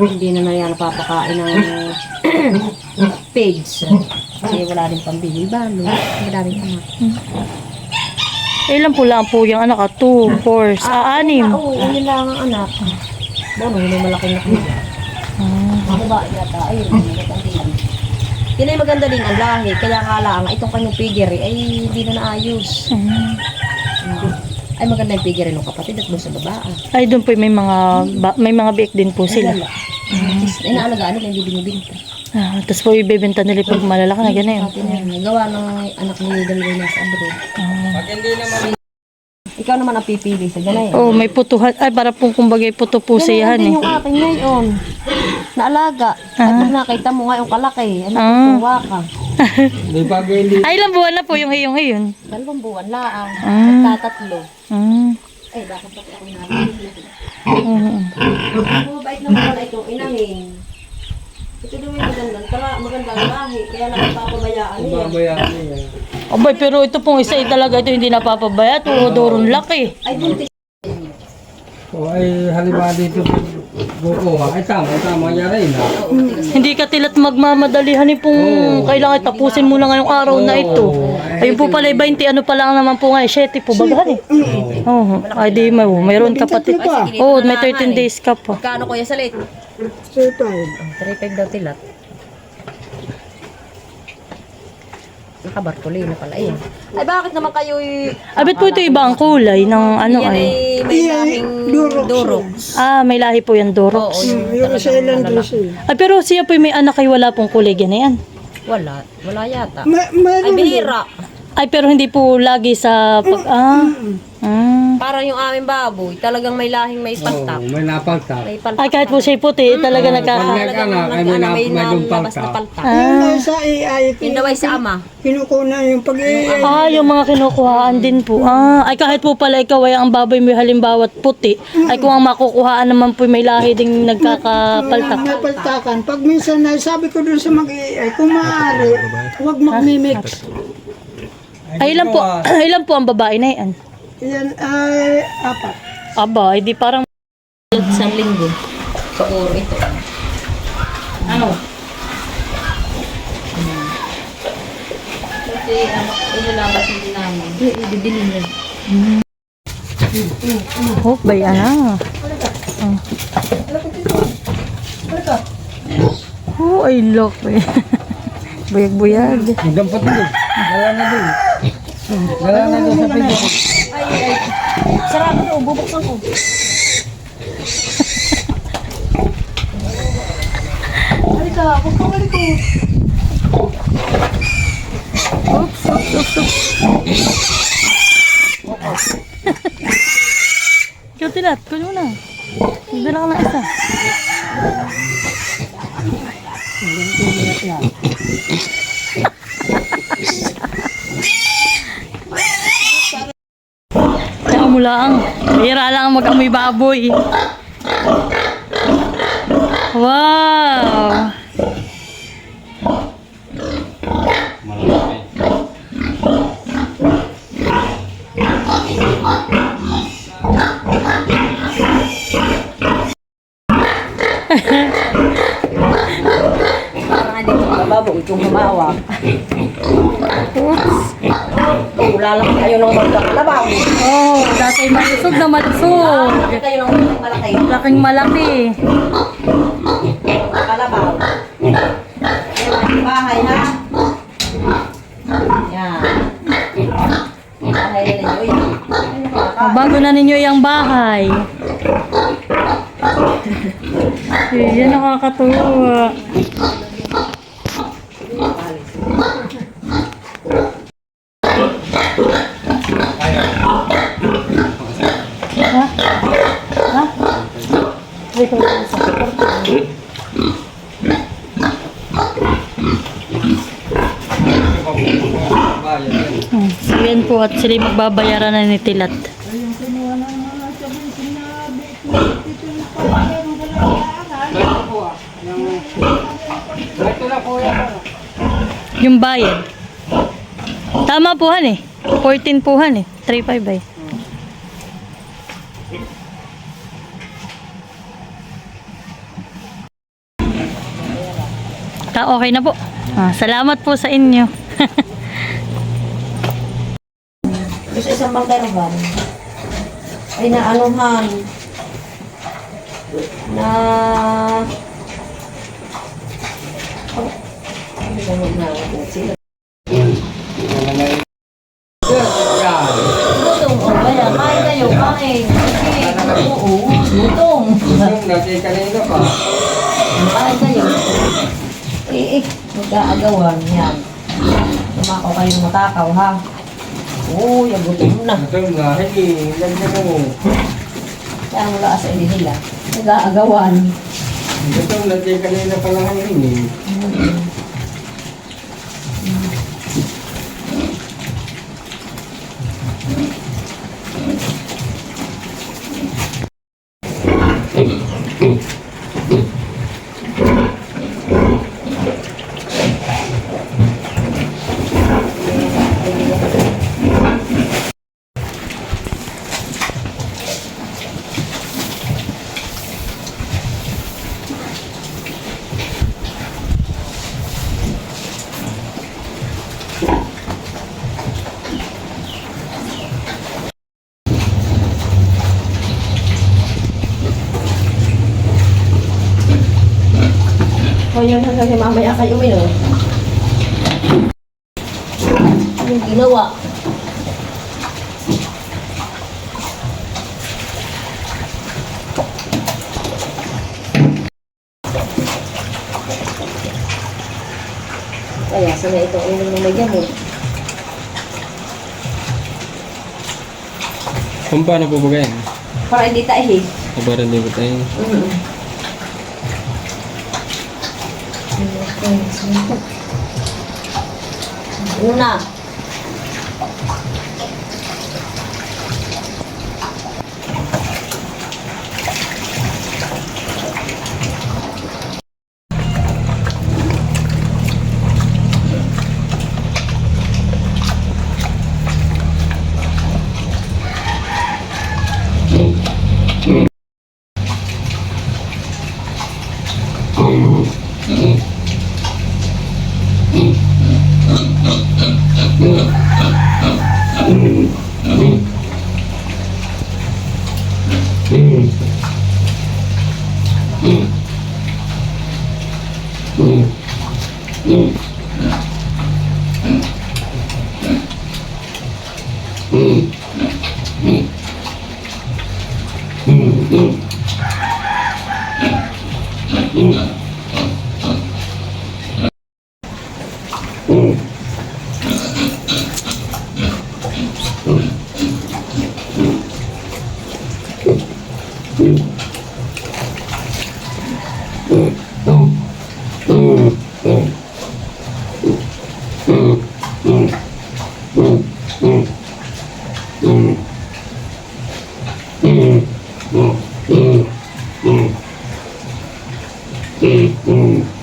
Hindi na na yan napapakain ng pigs. Kasi wala rin pambili. Balo. Wala rin anak. Ilan po lang po yung anak? ah? Two, four, sa anim. Oo, yun lang ang anak. Bono, yun ang malaking nakita. Ako ba yata? Ayun, maganda din. Yun ay maganda din ang lahi. Kaya nga lang, itong kanyang piggery ay hindi na naayos. Mm. Mm. Ay maganda yung piggery ng kapatid at doon sa babae. Ay, doon po may mga, ba- may mga biik din po sila. Wala. Inaalagaan nila, hindi binibinta. Ah, tapos po ibebenta nila pag malalaki na ganyan. Pati na yun. Gawa ng anak ni Dalawa nasa abroad. Ah. Ikaw naman ang pipili sa ganyan. Oh, may putuhan. Ay, para pong kumbaga puto po siyahan din eh. yung akin ngayon. Naalaga. At Ah. pag nakita mo nga yung kalaki, ano Ah. tuwa ka. Ay, ilang buwan na po yung hiyong hiyon. Dalawang buwan laang. Ah. Tatatlo. Mm. Ay, bakit ako namin? Ang mabait naman pala itong inahin. Ito daw yung magandang tala, magandang lahi. Kaya lang papabayaan niya. Abay, pero ito pong isa eh, talaga ito hindi napapabaya. Ito, durong laki. Ay, buntis. O ay halimbawa dito kukuha. Ay tama, tama yan rin ha. Oo, matigas. Hindi ka tilat magmamadalihan eh pong kailangan tapusin mo na ngayong araw na ito. Ayun po pala, 20 ano pa lang naman po nga, 7 po bagahan eh. Oo, ay di may, mayroon kapatid. Oo, may 13 days ka pa. Magkano kuya salit? 3.5 daw tilat. Nakabartuli na pala yan. Ay, bakit naman kayo Abit po ito iba ang kulay ng ano yan ay. ay may lahing durok. Ah, may lahi po yan, Oo, Dorox. yung talagang malalaki. Ay, pero siya po may anak ay wala pong kulay ganyan. Wala, wala yata. Ay, bihira. Ay, pero hindi po lagi sa pag... Ah, ah. Parang yung aming baboy, talagang may lahing may Oo, paltak. may napalta. May paltak. Ay, kahit po siya puti, talaga nagka... Pag Talagang nag-anak, ay may, ano, na, may may nalabas na ka. paltak. Ah, sa AI, Yun daw ay sa ama. kinukuna yung pag ah, yung mga kinukuhaan din po. Ah, ay kahit po pala ikaw ay ang baboy mo halimbawa puti, ay kung ang makukuhaan naman po may lahi ding nagkakapaltak. napaltakan. Pag minsan na sabi ko dun sa mag-AI, kung maaari, huwag mag-mimix. Ay, ilan po, ilan po ang babae na yan? Yan ay apat. Aba, ay di parang... Isang linggo. Siguro ito. Ano? Kasi ano, inilabas hindi namin. Ibibili niya. Oh, bayan na. Oh, ay look. Buyag-buyag. Yung dampot din. Wala na din. Wala na din sa pinto. Ay, ay. Sarado daw, bubuksan ko. Halika, huwag kang halika. Oops, oops, oops, oops. Ikaw tilat, kunin na. Dala ka ng isa. Kaya mo lang. Bira lang mag-amoy baboy. Wow! Oh, lalaki kayo ng magkakalabaw. Oh, dati malusog na malusog. Lalaki kayo ng malaki. Laking malaki. Kalabaw. Yan, bahay ha. Yan. Bahay nila nyo yan. Bago na ninyo yung bahay. Yan nakakatuwa. Ha? Ha? Wait, wait, wait. Hmm. Yan po at sila yung magbabayaran na ni Tilat. Yung bayad. Tama po han eh. 14 po han eh. 3.5 ay. Basta okay na po. Ah, salamat po sa inyo. Sa isang bangkaraban, ay naanuhan na Oh, ano ba mag sila? Gutom, o kaya, kain kayo, kain. Oo, gutom. Yung eh, mag-aagawan yan. Tumakaw kayo matakaw, ha? Oo, yung gutom na. Ito nga, hindi. Lagyan mo. Kaya ang sa ili nila. Nag-aagawan. Ito nati kanina pa lang ang ini. O yun hanggang mamaya kayo uminom. Anong ginawa? Kaya sana itong uminom ng may gamot. Kung paano po ba ganyan? Para hindi tayo para hindi ba tayo? Mm. 嗯，辛苦。吴娜。Una. Mm.